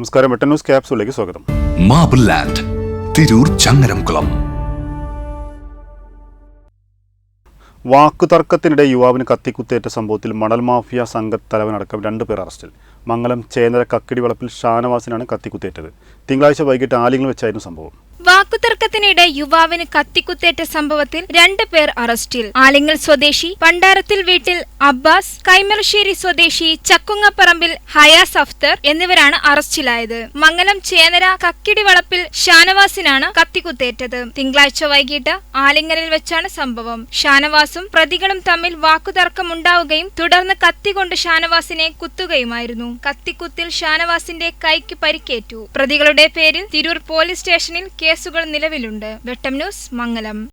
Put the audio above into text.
നമസ്കാരം എട്ടൻ ന്യൂസ് സ്വാഗതം. Marble land Tirur Changaramkulam. വാക്കുതർക്കത്തിനിടെ യുവാവിന് കത്തിക്കുത്തേറ്റ സംഭവത്തിൽ മണൽ മാഫിയ സംഘത്തലവനടക്കം രണ്ടുപേർ അറസ്റ്റിൽ. മംഗലം ചേന്നര കക്കിടി വളപ്പിൽ ഷാനവാസിനാണ് കത്തിക്കുത്തേറ്റത്. തിങ്കളാഴ്ച വൈകിട്ട് ആലിംഗൽ വെച്ചായിരുന്നു സംഭവം. വാക്കുതർക്കത്തിനിടെ യുവാവിന് കത്തിക്കുത്തേറ്റ സംഭവത്തിൽ രണ്ട് പേർ അറസ്റ്റിൽ. ആലിങ്ങൽ സ്വദേശി പണ്ടാരത്തിൽ വീട്ടിൽ അബ്ബാസ് കൈമറശ്ശേരി സ്വദേശി ചക്കുങ്ങപ്പറമ്പിൽ ഹയാസ് അഫ്തർ എന്നിവരാണ് അറസ്റ്റിലായത്. മംഗലം ചേനര കക്കിടി വളപ്പിൽ ഷാനവാസിനാണ് കത്തിക്കുത്തേറ്റത്. തിങ്കളാഴ്ച വൈകിട്ട് ആലിങ്ങലിൽ വെച്ചാണ് സംഭവം. ഷാനവാസും പ്രതികളും തമ്മിൽ വാക്കുതർക്കമുണ്ടാവുകയും തുടർന്ന് കത്തികൊണ്ട് ഷാനവാസിനെ കുത്തുകയുമായിരുന്നു. കത്തിക്കുത്തിൽ ഷാനവാസിന്റെ കൈക്ക് പരിക്കേറ്റു. പ്രതികളുടെ പേരിൽ തിരൂർ പോലീസ് സ്റ്റേഷനിൽ കേസുകൾ നിലവിലുണ്ട്. വെട്ടം ന്യൂസ് മംഗലം.